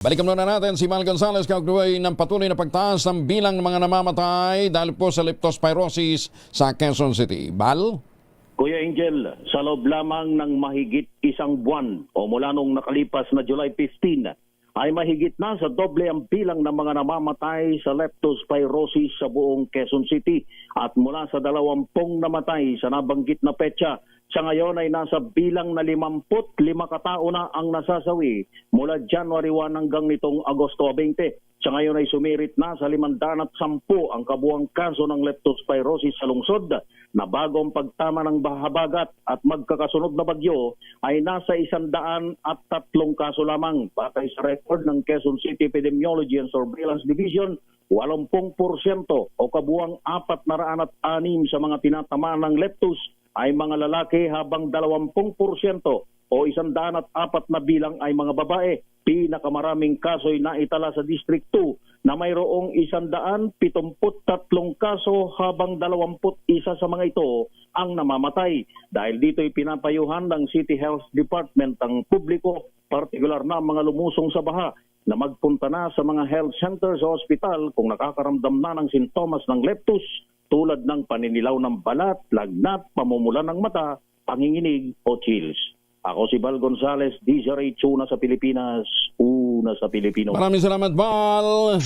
Balikan muna natin si Mal Gonzalez kaugnay ng patuloy na pagtaas ng bilang ng mga namamatay dahil po sa leptospirosis sa Quezon City. Bal? Kuya Angel, sa loob lamang ng mahigit isang buwan o mula nung nakalipas na July 15, ay mahigit na sa doble ang bilang ng mga namamatay sa leptospirosis sa buong Quezon City at mula sa dalawampung namatay sa nabanggit na petsa sa ngayon ay nasa bilang na 55 katao na ang nasasawi mula January 1 hanggang nitong Agosto 20. Sa ngayon ay sumirit na sa 510 ang kabuang kaso ng leptospirosis sa lungsod na bagong pagtama ng bahabagat at magkakasunod na bagyo ay nasa isandaan at tatlong kaso lamang. Batay sa record ng Quezon City Epidemiology and Surveillance Division, 80% o kabuang 406 sa mga tinatama ng leptos ay mga lalaki habang 20% o isandaan at apat na bilang ay mga babae. Pinakamaraming kaso'y naitala sa District 2 na mayroong isandaan 73 kaso habang 21 sa mga ito ang namamatay. Dahil dito'y pinapayuhan ng City Health Department ang publiko, partikular na mga lumusong sa baha na magpunta na sa mga health centers o hospital kung nakakaramdam na ng sintomas ng leptus tulad ng paninilaw ng balat, lagnat, pamumula ng mata, panginginig o chills. Ako si Val Gonzales, DZRH, una sa Pilipinas, una sa Pilipino. Maraming salamat, Bal!